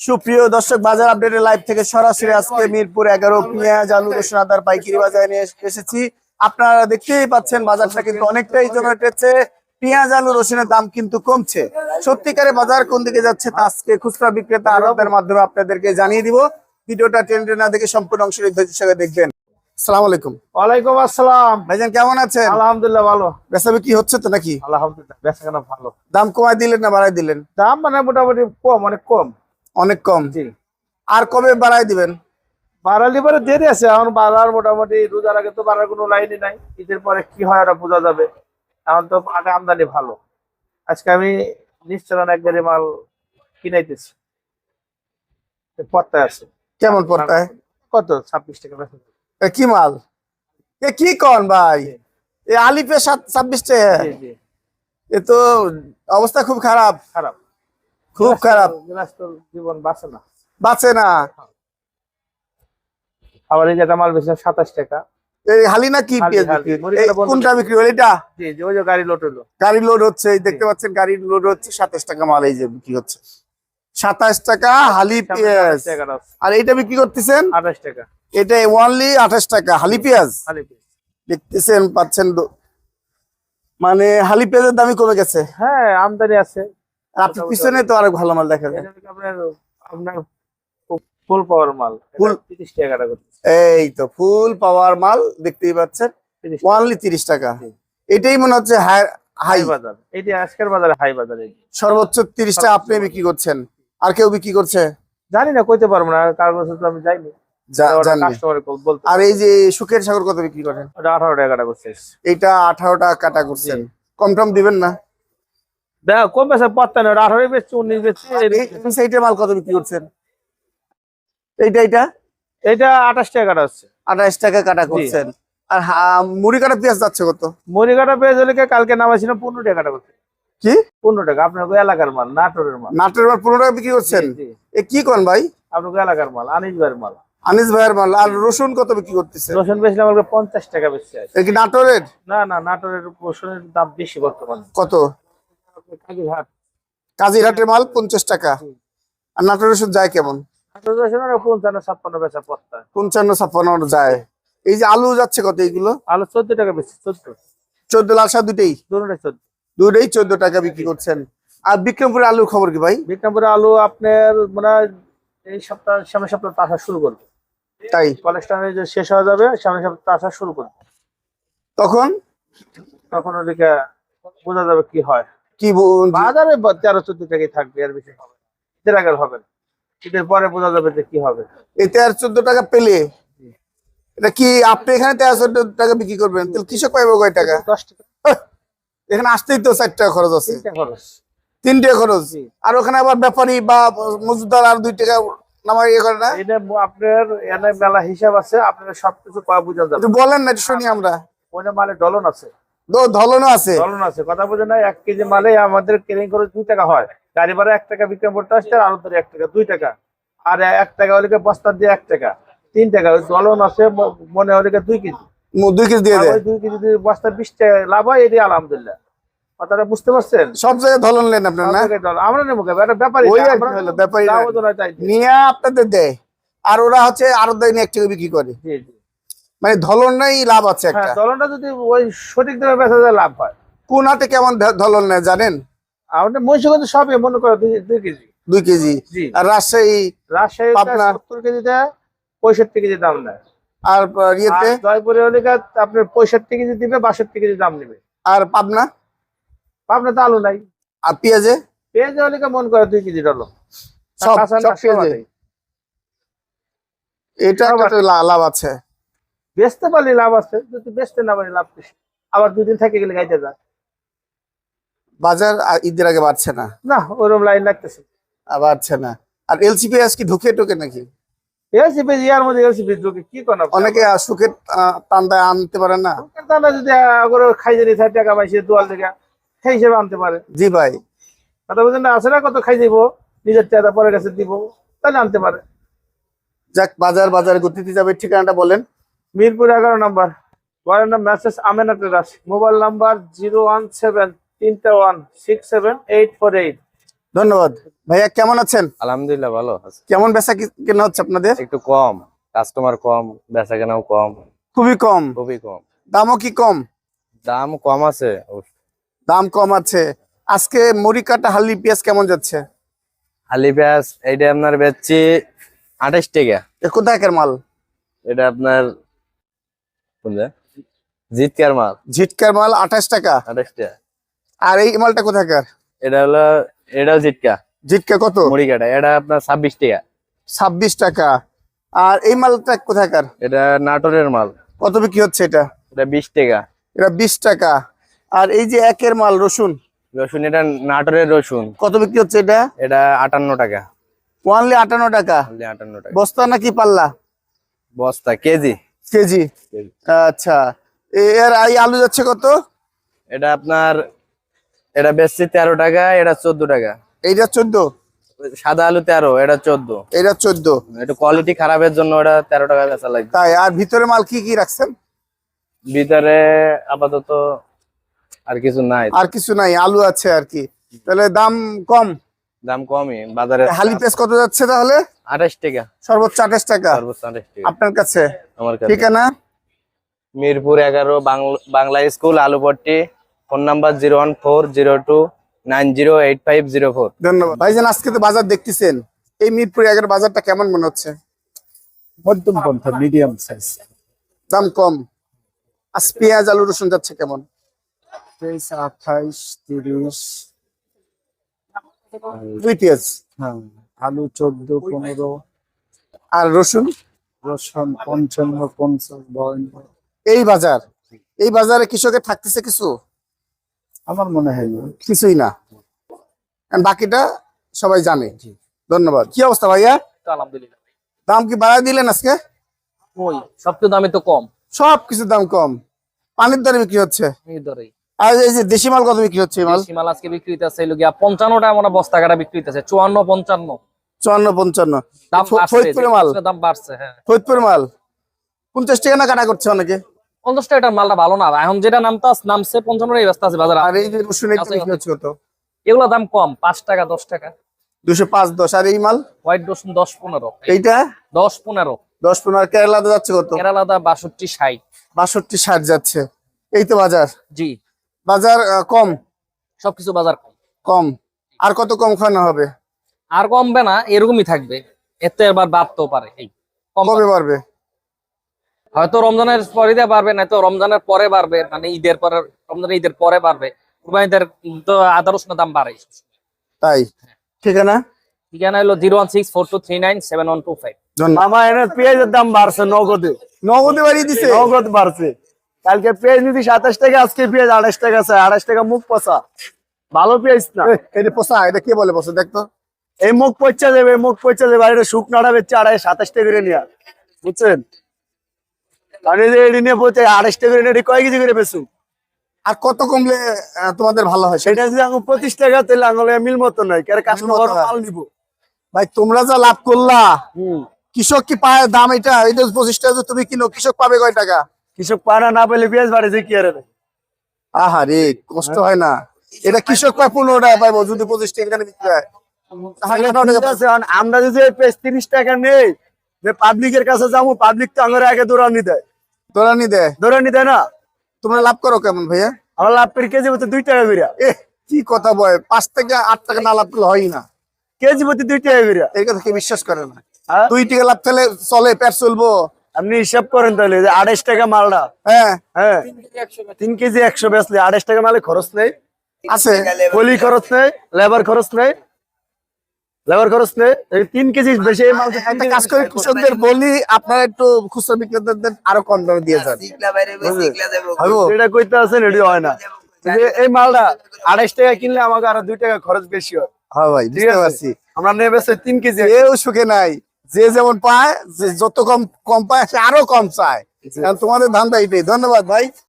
সুপ্রিয় দর্শক বাজার আপডেটের লাইভ থেকে সরাসরি আজকে মিরপুর এগারো পেঁয়াজ আলু রসুন আদার পাইকারি বাজারে নিয়ে এসেছি। আপনারা দেখতেই পাচ্ছেন বাজারটা কিন্তু অনেকটাই জমে উঠেছে পেঁয়াজ আলু রসুনের দাম কিন্তু কমছে। সত্যিকারে বাজার কোন দিকে যাচ্ছে তা আজকে খুচরা বিক্রেতা আরবদের মাধ্যমে আপনাদেরকে জানিয়ে দিব। ভিডিওটা টেন্ডে না দেখে সম্পূর্ণ অংশ সঙ্গে দেখবেন। সালাম আলাইকুম। ওয়ালাইকুম আসসালাম। ভাইজান কেমন আছেন? আলহামদুলিল্লাহ ভালো। বেসাবে কি হচ্ছে তো নাকি? আলহামদুলিল্লাহ ভালো। দাম কমায় দিলেন না বাড়াই দিলেন? দাম মানে মোটামুটি কম অনেক কম। অনেক কম। জি। আর কবে বাড়াই দিবেন? বাড়ালি পরে দেরি আছে এখন বাড়ার মোটামুটি রোজার আগে তো বাড়ার কোনো লাইনই নাই ঈদের পরে কি হয় ওটা বোঝা যাবে। এখন তো আগে আমদানি ভালো। আজকে আমি নিশ্চয় এক গাড়ি মাল কিনাইতেছি। পত্তায় আছে। কেমন পড়তায় কত? ছাব্বিশ টাকা কি মাল? এ কি কন ভাই? এ আলিপে সাত ছাব্বিশ টাকা। এ তো অবস্থা খুব খারাপ। খারাপ। খুব খারাপ। জীবন বাঁচে না। বাঁচে না। আবার এই যেটা মাল বেশি সাতাশ টাকা। এই হালি না কি। কোনটা বিক্রি হলো? এটা জি জি ওই যে গাড়ি লোট হলো। গাড়ি লোড হচ্ছে এই দেখতে পাচ্ছেন গাড়ি লোড হচ্ছে সাতাশ টাকা মাল এই যে বিক্রি হচ্ছে। সাতাশ টাকা হালি পেঁয়াজ। আর এইটা বিক্রি করতেছেন? আঠাশ টাকা। এটা ওয়ানলি আঠাশ টাকা হালি পেঁয়াজ। দেখতেছেন পাচ্ছেন মানে হালি পেঁয়াজের দামই কমে গেছে। হ্যাঁ আমদানি আছে। আপনার পিছনে তো আরেক ভালো মাল দেখা যায়। আপনার আপনার ফুল পাওয়ার মাল। Full- তিরিশ টাকা কাটা এই তো ফুল পাওয়ার মাল দেখতেই পাচ্ছেন। 30 টাকা। ওয়ানলি তিরিশ টাকা। এটাই মনে হচ্ছে হাই বাজার। এইটা আজকের বাজারে হাই বাজার। সর্বোচ্চ তিরিশ টাকা আপনি বিক্রি করছেন। আর কেউ বিক্রি করছে? জানি না কইতে পারব না। কার কাছে তো আমি যাইনি। আর এই যে সুখের সাগর কত বিক্রি করেন? ওটা আঠারো টাকা কাটা করছে। এইটা আঠারো টাকা কাটা করছেন। কম টম দিবেন না? দেখো কম বেশি পত্তা নেই আঠারো বেচছে উনিশ বেচছে মাল কত বিক্রি করছেন? এইটা এইটা? এটা আঠাশ টাকা কাটা হচ্ছে। আঠাশ টাকা কাটা করছেন। আর মুড়ি কাটা পেঁয়াজ যাচ্ছে কত? মুড়ি কাটা পেয়ে গেলে কালকে নামাইছিলাম পনেরো টাকা কাটা করছে। কি? পনেরো টাকা আপনার এলাকার মাল নাটোরের মাল। নাটের মাল পনেরো টাকা বিক্রি করছেন। এ কি কোন ভাই? আপনার এলাকার মাল আনিস ভাইয়ের মাল। আনিস ভাইয়ের মাল। আর রসুন কত বিক্রি করতেছে রসুন বেচলাম আমাকে পঞ্চাশ টাকা বেচছে। নাটোরের? না না নাটোরের রসুনের দাম বেশি বর্তমানে। কত? কাজিরহাটের মাল পঞ্চাশ টাকা। আর নাটোর রসুন যায় কেমন? ওরা পঞ্চান্ন ছাপ্পান্ন বেচা পত্তা পঞ্চান্ন ছাপ্পান্ন যায়। এই যে আলু যাচ্ছে কত এইগুলো? আলু চোদ্দ টাকা বেশি চোদ্দ। চোদ্দ লাল শাক দুটেই দুটোটাই চোদ্দ। দুটেই চোদ্দ টাকা বিক্রি করছেন। আর বিক্রমপুরে আলুর খবর কি ভাই? বিক্রমপুরে আলু আপনার মানে এই সপ্তাহ সামনের সপ্তাহ আসা শুরু করবে। তাই? কলেজটা যে শেষ হয়ে যাবে সামনের সপ্তাহ আসা শুরু করবে। তখন? তখন ওদিকে বোঝা যাবে কি হয়। কি বাজারে তেরো চোদ্দ টাকাই থাকবে আর বেশি হবে আগে হবে না। পরে বোঝা যাবে যে কি হবে। এই তেরো চোদ্দ টাকা পেলে এটা কি আপনি এখানে তেরো চোদ্দ টাকা বিক্রি করবেন? তাহলে কৃষক পাইবো কয় টাকা? দশ টাকা। এখানে আসতেই তো ষাট টাকা খরচ আছে। খরচ। তিনটে খরচ। আর ওখানে আবার ব্যাপারী বা মজুদার আর দুই টাকা নামার ইয়ে করে না? এটা আপনার এনে মেলা হিসাব আছে আপনার সবকিছু পাওয়া বোঝা যাবে। বলেন না শুনি আমরা। ওখানে মালে ডলন আছে। ধলনও আছে। ডলন আছে। কথা বোঝে না এক কেজি মালে আমাদের কেরিং করে দুই টাকা হয়। গাড়ি ভাড়া এক টাকা বিক্রম করতে আসছে আর আলু এক টাকা দুই টাকা। আর এক টাকা হলে বস্তা দিয়ে এক টাকা? তিন টাকা। ডলন আছে মনে হলে দুই কেজি? দুই কেজি দিয়ে আর দেয় দুই কেজি বস্তা বিশ টাকা লাভ হয় এটি আলহামদুলিল্লাহ। কথাটা বুঝতে পারছেন? সব জায়গায় ধলন নেন আপনার না? সব জায়গায় ডলার। আমরা নেব এটা ব্যাপারই ওই না, আর কি আমরা হলো, ব্যাপারই না। দামও তো নয় তাই দিয়ে। নিয়ে আপনাদের দেয় আর ওরা হচ্ছে আরও দেয় নিয়ে এক টাকা বিক্রি করে। জি, জি। মানে ধলন নাই লাভ আছে একটা। হ্যাঁ ডলারটা যদি ওই সঠিক দামে বেচা যায় লাভ হয়। কোন হাটে কেমন ধলন নেয় জানেন? আমাদের মহিষগঞ্জ সবই মনে করো দুই কেজি। দুই কেজি। আর রাজশাহী রাজশাহী। সত্তর কেজিতে পঁয়ষট্টি কেজি দাম নেয়। আর ইয়েতে? জয়পুরে হলে আপনার পঁয়ষট্টি কেজি দিবে বাষট্টি কেজি দাম নেবে। আর পাবনা? পাবনা তো আলু নাই। আর পেঁয়াজে? পেঁয়াজ হলে মন করে দুই কেজি ডলো সব পেঁয়াজে। এটা। একটা লাভ আছে। বেচতে পারলে লাভ আছে যদি বেচতে না পারি লাভ বেশি আবার দুই দিন থেকে গেলে গাইতে যায়। বাজার ঈদের আগে বাড়ছে না? না ওরকম লাইন লাগতেছে। বাড়ছে না। আর এলসি পেঁয়াজ কি ঢুকে ঢুকে নাকি? এলসি ইয়ার মধ্যে এলসি ঢুকে কি কোন অনেকে সুখের আহ, আনতে পারে না? তারা যদি আগরে খাইতে দিতে টাকা পাইছে দুয়াল থেকে সেই হিসেবে আনতে পারে। জি ভাই। কথা বলছেন না আছে না কত খাই দিব নিজের টাকা পরে কাছে দিব তাহলে আনতে পারে। যাক বাজার বাজারে গতিতে যাবে ঠিকানাটা বলেন। মিরপুর এগারো নাম্বার। ঘরের নাম message Amena terrace mobile number zero one seven তিনটা one six seven eight four eight. ধন্যবাদ। ভাইয়া কেমন আছেন? আলহামদুলিল্লাহ ভালো আছে। কেমন বেচা কি- কেনা হচ্ছে আপনাদের? একটু কম কাস্টমার কম বেচা কেনাও কম। খুবই কম। খুবই কম। দামও কি কম? দাম কম আছে দাম কম আছে। আজকে মুড়ি কাটা হালি পেঁয়াজ কেমন যাচ্ছে? আলি পেঁয়াজ এইটা আপনার বেচছি আঠাশ টাকা। এ কোথাকার মাল? এটা আপনার জিতকার মাল। ঝিটকার মাল আঠাশ টাকা। আঠাশ টাকা। আর এই মালটা কোথাকার এটা হলো এটাও জিতকা ঝিটকা কত? মুড়ি কাটা এটা আপনার ছাব্বিশ টাকা। ছাব্বিশ টাকা। আর এই মালটা কোথাকার এটা নাটোরের মাল। কত বিক্রি হচ্ছে এটা? এটা বিশ টাকা। এটা বিশ টাকা। আর এই যে একের মাল রসুন? রসুন এটা নাটোরের রসুন। কত বিক্রি হচ্ছে এটা? এটা আটান্ন টাকা। ওয়ানলি আটান্ন টাকা। আটান্ন টাকা। বস্তা নাকি পাল্লা? বস্তা কেজি। কেজি। আচ্ছা। এর এই আলু যাচ্ছে কত? এটা আপনার এটা বেচছি তেরো টাকা এটা চোদ্দ টাকা। এইটা চোদ্দ? সাদা আলু তেরো এটা চোদ্দ। এইটা চোদ্দ। একটু কোয়ালিটি খারাপের জন্য এটা তেরো টাকা বেচা লাগবে। তাই আর ভিতরে মাল কি কি রাখছেন? ভিতরে আপাতত আর কিছু নাই। আর কিছু নাই আলু আছে আর কি। তাহলে দাম কম? দাম কমই বাজারে হালি পেঁয়াজ কত যাচ্ছে তাহলে? আঠাশ টাকা। সর্বোচ্চ আঠাশ টাকা। সর্বোচ্চ আঠাশ টাকা। আপনার কাছে? আমার কাছে। ঠিকানা? মিরপুর এগারো Bangla- Bangla school Alupatti. Phone number zero one four zero two nine zero eight five zero four. ধন্যবাদ। ভাইজান আজকে তো বাজার দেখতেছেন। এই মিরপুর এগারো বাজারটা কেমন মনে হচ্ছে? মধ্যম পন্থা মিডিয়াম সাইজ দাম কম। আজ পেঁয়াজ আলু রসুন যাচ্ছে কেমন? তেইশ আঠাইশ তিরিশ। দুই পেঁয়াজ হ্যাঁ আলু চোদ্দ পনেরো আর রসুন? রসুন পঞ্চান্ন পঞ্চাশ বাউন্ন। এই বাজার এই বাজারে কৃষকের থাকতেছে কিছু? আমার মনে হয় না। কিছুই না। আর বাকিটা সবাই জানে। ধন্যবাদ। কি অবস্থা ভাইয়া? আলহামদুলিল্লাহ। দাম কি বাড়ায় দিলেন আজকে? ওই সবচেয়ে দামে তো কম। সব কিছু দাম কম। পানির দরে বিক্রি হচ্ছে? এই দরেই। আর এই যে দেশি মাল কত বিক্রি হচ্ছে মাল? দেশি মাল আজকে বিক্রি গিয়া টাকা মনে বস্তা কাটা বিক্রি দাম বাড়ছে মাল? জিনিসপত্রের দাম বাড়ছে হ্যাঁ। ফরিদপুর মাল? পঞ্চাশ টাকা না কাটা করছে অনেকে? পঞ্চাশ টাকার মালটা ভালো না এখন যেটা নামতা নামছে পঞ্চান্ন টাকা ব্যস্ত আছে বাজারে। আর এই যে রসুন এটা বিক্রি হচ্ছে কত? এগুলো দাম কম পাঁচ টাকা দশ টাকা। দুশো পাঁচ দশ। আর এই মাল? হোয়াইট রসুন দশ পনেরো। এইটা? দশ পনেরো। দশ পনেরো। আর কেরালাতে যাচ্ছে কত? যাচ্ছে। এই তো বাজার? জি। বাজার কম? সবকিছু বাজার কম। কম। আর কত কম খাওয়ানো হবে? আর কমবে না এরকমই থাকবে। এতে এবার বাড়তেও পারে এই কম কবে বাড়বে। হয়তো রমজানের পরে দিয়ে বাড়বে না তো রমজানের পরে বাড়বে মানে ঈদের পরে রমজানের ঈদের পরে বাড়বে। কুরবানিদের তো আদা রসুনের দাম বাড়ে। তাই? ঠিকানা? ঠিকানা হলো zero one six four two three nine seven one two five. আমার এনে পেঁয়াজের দাম বাড়ছে নগদে। নগদে বাড়িয়ে দিছে? নগদ বাড়ছে। কালকে পেঁয়াজ নিতি সাতাশ টাকা আজকে পেঁয়াজ আঠাশ টাকা চাই আঠাশ টাকা মুখ পচা। ভালো পেঁয়াজ না। এটা পোষা এটা কে বলে পোষা দেখতো এই মুখ পচা যাবে মুখ পচা যাবে আর এটা শুকনাটা বেচছে আড়াই সাতাশ টাকা করে নিয়ে বুঝছেন? যে এটি নিয়ে আড়াইশ টাকা করে নিয়ে এটি কয় কেজি করে আর কত কমলে তোমাদের ভালো হয় সেটা? যদি আঙুল পঁচিশ টাকা তাহলে আঙুলে মিল মতো নাই কারণ কাস্টমার মতো। মাল নিব। ভাই তোমরা যা লাভ করলা কৃষক কি পায় দাম এটা? এই পঁচিশ টাকা তুমি কিনো কৃষক পাবে কয় টাকা? কৃষক পানা না পেলে পেঁয়াজ বাড়েছে কি আর আহা রে কষ্ট হয় না। এটা কৃষক পায় পনেরো টাকা পাইবো যদি পঁচিশ টাকা বিক্রি হয়। আমরা যদি তিরিশ টাকা নেই যে পাবলিকের কাছে যাব পাবলিক তো আমার আগে দৌড়ানি দেয়। দোরানি দেয়? দৌড়ানি দেয় না? তোমরা লাভ করো কেমন ভাইয়া? আমার লাভ পের কেজি প্রতি দুই টাকা করে এ কি কথা বয় পাঁচ থেকে আট টাকা না লাভ করলে হয় না। কেজি প্রতি দুই টাকা করে এই কথা কি বিশ্বাস করে না? হ্যাঁ? দুই টাকা লাভ পেলে চলে পেট চলবো। আপনি হিসাব করেন তাহলে যে আড়াইশ টাকা মালটা। হ্যাঁ। হ্যাঁ। তিন কেজি একশো বেচলে আড়াইশ টাকা মালে খরচ নেই। আছে। কলি খরচ নেই লেবার খরচ নেই। লেবার খরচ নেই। তিন কেজি বেশি মাল একটা কাজ করে কৃষকদের বলি আপনারা একটু খুচরা বিক্রেতাদের আরও কম দামে দিয়ে যান। এটা কইতে আছেন এটি হয় না। এই মালটা আড়াইশ টাকা কিনলে আমাকে আরও দুই টাকা খরচ বেশি হয়। হ্যাঁ ভাই বুঝতে পারছি। আমরা নেবে তিন কেজি কেউ সুখে নাই। যে যেমন পায় যে যত কম কম পায় সে আরও কম চায়। তোমাদের ধান্দা এটাই। ধন্যবাদ ভাই।